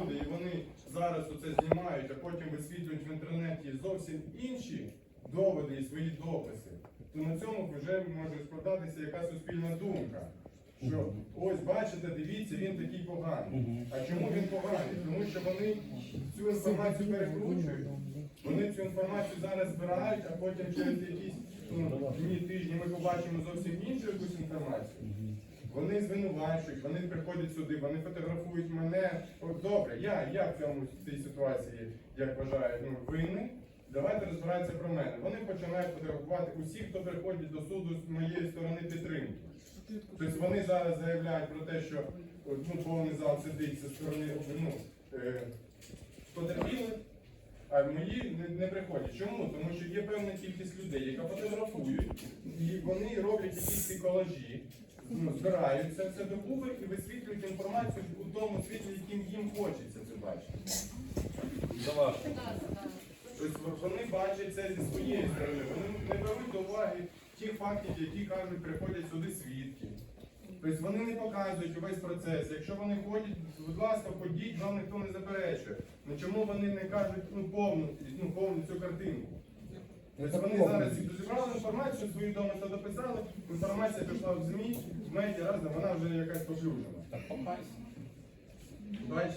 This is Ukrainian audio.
люди, і вони зараз оце знімають, а потім висвітлюють в інтернеті зовсім інші доводи і свої дописи, то на цьому вже може складатися яка суспільна думка. Що ось бачите, дивіться, він такий поганий. А чому він поганий? Тому що вони цю інформацію перекручують. Вони цю інформацію зараз збирають, а потім через якісь ну, дні, тижні ми побачимо зовсім іншу якусь інформацію. Вони звинувачують, вони приходять сюди, вони фотографують мене. Добре, я, я в цьому в цій ситуації, як вважаю, ну, винний. Давайте розбиратися про мене. Вони починають фотографувати усіх, хто приходить до суду з моєї сторони підтримки. Тобто вони зараз заявляють про те, що ну, повний зал сидить зі сторони ну, е, потерпілих, а мої не, не приходять. Чому? Тому що є певна кількість людей, яка фотографують, і вони роблять якісь колажі, ну, збирають це докупи і висвітлюють інформацію у тому світлі, яким їм хочеться це бачити. Тобто вони бачать це зі своєї сторони. Вони не беруть до уваги тих фактів, які кажуть, приходять сюди свідки. Тобто вони не показують увесь процес. Якщо вони ходять, будь ласка, ходіть, вам ніхто не заперечує. Ну чому вони не кажуть ну, повну, ну, повну цю картинку? Тобто вони зараз зібрали інформацію, свою дома все дописали, інформація пішла в ЗМІ, в медіа разом, вона вже якась поплюжена. Бачите?